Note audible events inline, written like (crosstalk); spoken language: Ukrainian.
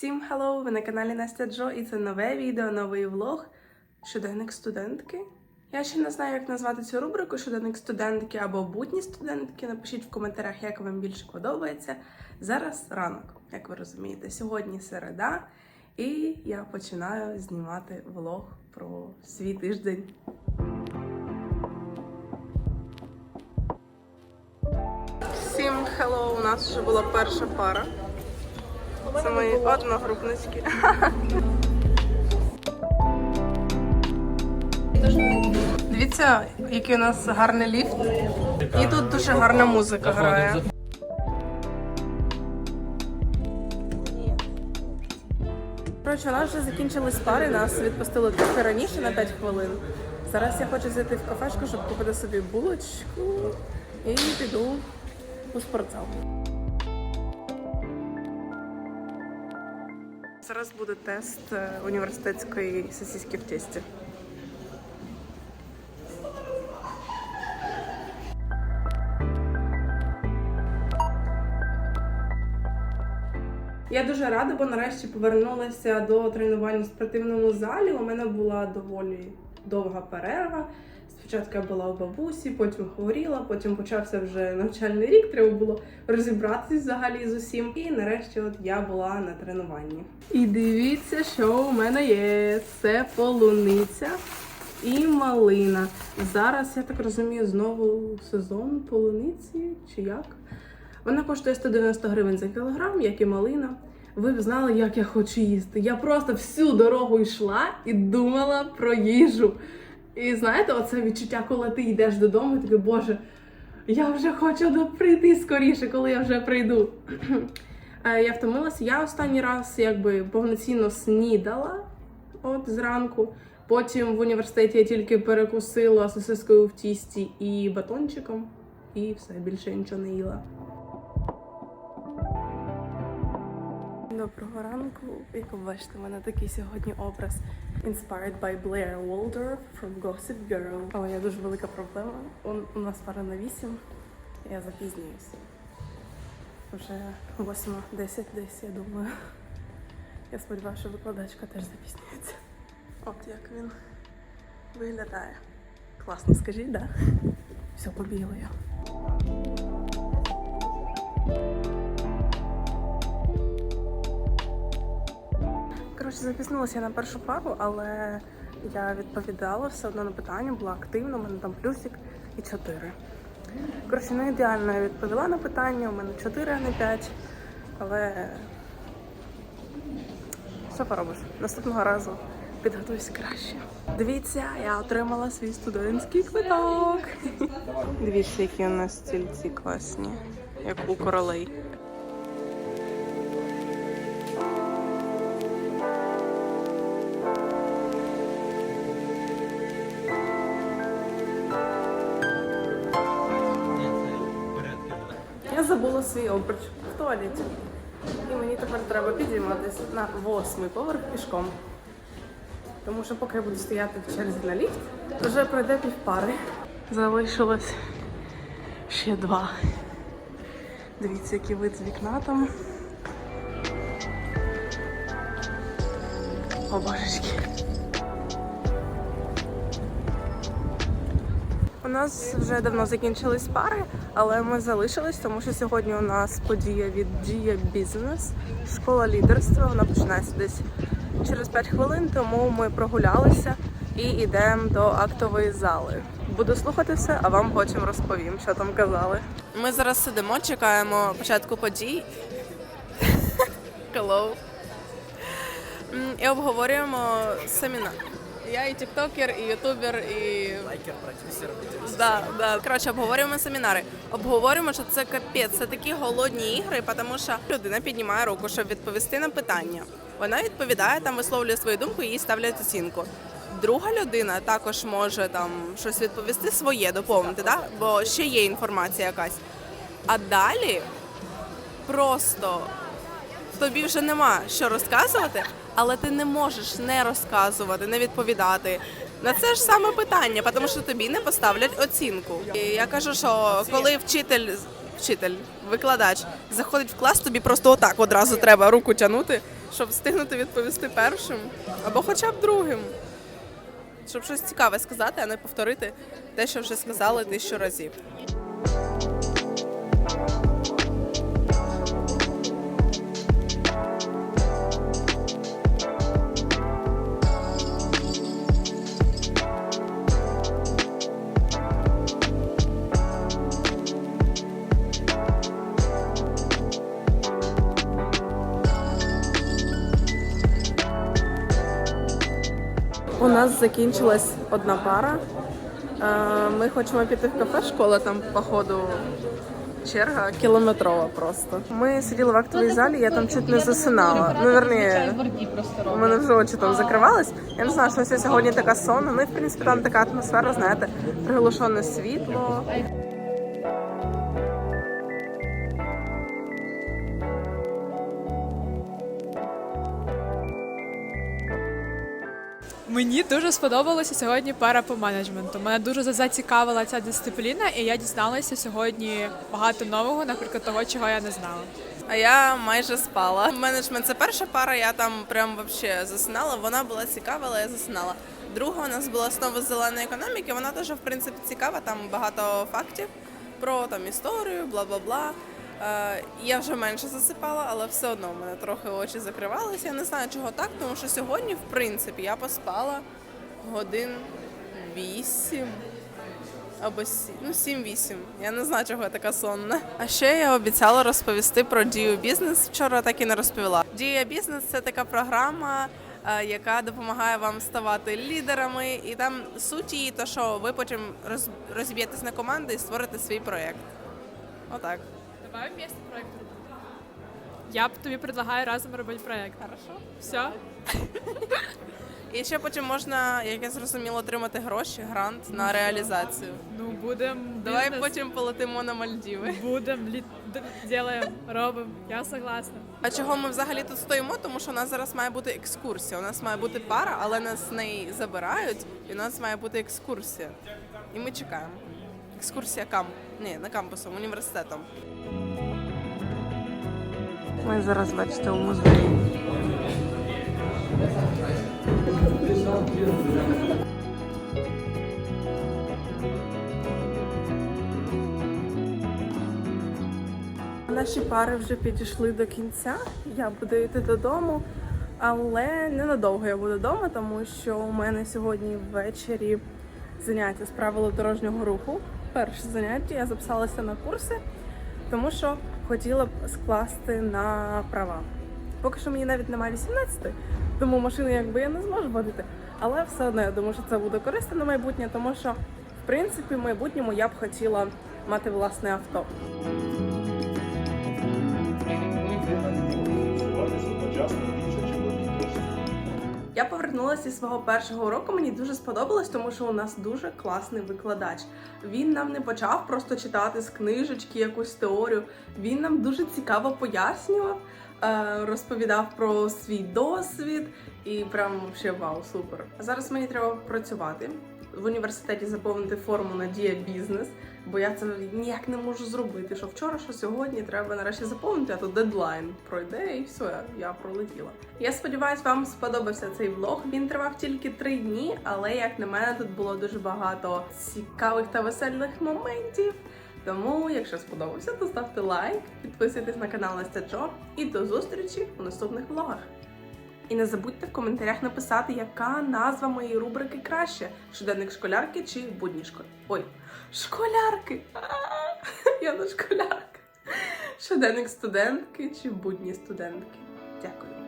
Всім hello! Ви на каналі Настя Джо і це нове відео, новий влог. Щоденник студентки. Я ще не знаю, як назвати цю рубрику щоденник студентки або будні студентки. Напишіть в коментарях, як вам більше подобається. Зараз ранок, як ви розумієте. Сьогодні середа, і я починаю знімати влог про свій тиждень. Всім hello! У нас вже була перша пара. Це мої одногрупнички. Дивіться, який у нас гарний ліфт. І тут дуже гарна музика грає. Коротше, у нас вже закінчились пари, нас відпустили трохи раніше на 5 хвилин. Зараз я хочу зайти в кафешку, щоб купити собі булочку і піду у спортзал. Зараз буде тест е, університетської сосиски в тесті. Я дуже рада, бо нарешті повернулася до тренувань в спортивному залі. У мене була доволі довга перерва. Спочатку я була у бабусі, потім хворіла, потім почався вже навчальний рік. Треба було розібратися взагалі з усім. І нарешті, от я була на тренуванні. І дивіться, що у мене є. Це полуниця і малина. Зараз я так розумію, знову сезон полуниці чи як? Вона коштує 190 гривень за кілограм, як і малина. Ви б знали, як я хочу їсти. Я просто всю дорогу йшла і думала про їжу. І знаєте, оце відчуття, коли ти йдеш додому, і такий, боже, я вже хочу прийти скоріше, коли я вже прийду. (clears throat) Е, Я втомилася. Я останній раз якби повноцінно снідала от зранку. Потім в університеті я тільки перекусила сосискою в тісті і батончиком, і все, більше нічого не їла. Доброго ранку. Як ви бачите, в мене такий сьогодні образ Inspired by Blair Waldorf from Gossip Girl. Але є дуже велика проблема. У, нас пара на 8, я запізнююсь. Вже 8.10 десь, я думаю. Я сподіваюся, що викладачка теж запізнюється. От як він виглядає. Класно, скажіть, да? Все, побігла я. Коротше, запізнилася я на першу пару, але я відповідала все одно на питання, була активна, у мене там плюсик і 4. Коротше, не ідеально я відповіла на питання, у мене 4, а не 5. Але що поробиш? Наступного разу підготуюсь краще. Дивіться, я отримала свій студентський квиток. Дивіться, які у нас стільці класні, як у королей. Забула свій обруч в туалеті. І мені тепер треба підійматися на восьмий поверх пішком. Тому що поки я буду стояти в черзі на ліфт, вже пройде півпари. Залишилось ще два. Дивіться, який вид з вікна там. О, божечки. Нас вже давно закінчились пари, але ми залишились, тому що сьогодні у нас подія від Дія Бізнес, школа лідерства. Вона починається десь через 5 хвилин, тому ми прогулялися і йдемо до актової зали. Буду слухати все, а вам потім розповім, що там казали. Ми зараз сидимо, чекаємо початку подій. (laughs) Hello. І обговорюємо семінар. Я і тіктокер, і ютубер, і Лайкер, продюсер, Да, да. Коротше, обговорюємо семінари. Обговорюємо, що це капець, це такі голодні ігри, тому що людина піднімає руку, щоб відповісти на питання. Вона відповідає, там висловлює свою думку, і їй ставлять оцінку. Друга людина також може там щось відповісти своє, доповнити, да? бо ще є інформація якась. А далі просто тобі вже нема що розказувати, але ти не можеш не розказувати, не відповідати. На це ж саме питання, тому що тобі не поставлять оцінку. І я кажу, що коли вчитель, вчитель, викладач заходить в клас, тобі просто отак одразу треба руку тягнути, щоб встигнути відповісти першим або хоча б другим. Щоб щось цікаве сказати, а не повторити те, що вже сказали тисячу разів. У нас закінчилась одна пара. Е, Ми хочемо піти в кафе школа, там, походу, черга кілометрова просто. Ми сиділи в актовій залі, я там чуть не засинала. Ну, верні, у мене вже очі там закривались. Я не знаю, що сьогодні така сонна. Ну і в принципі там така атмосфера, знаєте, приглушене світло. Мені дуже сподобалося сьогодні пара по менеджменту. Мене дуже зацікавила ця дисципліна, і я дізналася сьогодні багато нового, наприклад, того, чого я не знала. А я майже спала. Менеджмент це перша пара, я там прям вообще засинала. Вона була цікава, але я засинала. Друга у нас була основа зеленої економіки. Вона теж в принципі цікава. Там багато фактів про там історію, бла бла бла. Е, я вже менше засипала, але все одно в мене трохи очі закривалися. Я не знаю, чого так, тому що сьогодні, в принципі, я поспала годин вісім. Або сі- ну, 7-8. Я не знаю, чого я така сонна. А ще я обіцяла розповісти про Дію бізнес. Вчора так і не розповіла. Дія бізнес це така програма, е, яка допомагає вам ставати лідерами, і там суть її, то що ви потім роз, розіб'єтесь на команди і створите свій проєкт. Отак. Давай вместе проект робити. Я б тобі предлагаю разом робити проект. Хорошо. Все? (laughs) І ще потім можна, як я зрозуміла, отримати гроші, грант на реалізацію. Ну, будемо. Давай потім полетимо на Мальдіви. будемо, лі... д- робимо. Я согласна. А чого ми взагалі тут стоїмо? Тому що у нас зараз має бути екскурсія. У нас має бути пара, але нас з неї забирають, і у нас має бути екскурсія. І ми чекаємо. Екскурсія камп. Ні, не кампусом, університетом. Ми зараз бачите у музеї. Наші пари вже підійшли до кінця. Я буду йти додому, але ненадовго я буду вдома, тому що у мене сьогодні ввечері заняття з правил дорожнього руху. Перше заняття я записалася на курси, тому що хотіла б скласти на права. Поки що мені навіть немає 18, тому машину якби я не зможу водити. Але все одно я думаю, що це буде корисно на майбутнє, тому що в принципі в майбутньому я б хотіла мати власне авто. Повернулася зі свого першого уроку. Мені дуже сподобалось, тому що у нас дуже класний викладач. Він нам не почав просто читати з книжечки якусь теорію. Він нам дуже цікаво пояснював, е, розповідав про свій досвід і прям ще вау, супер. А зараз мені треба працювати в університеті заповнити форму на дія бізнес, бо я це ніяк не можу зробити. Що вчора, що сьогодні треба нарешті заповнити, а то дедлайн пройде і все, я пролетіла. Я сподіваюся, вам сподобався цей влог. Він тривав тільки три дні, але як на мене, тут було дуже багато цікавих та веселих моментів. Тому, якщо сподобався, то ставте лайк, підписуйтесь на канал Настя Джо і до зустрічі у наступних влогах. І не забудьте в коментарях написати, яка назва моєї рубрики краще: щоденник школярки чи будні школярки. Ой, школярки! (laughs) Я не школярка. Щоденник студентки чи будні студентки. Дякую.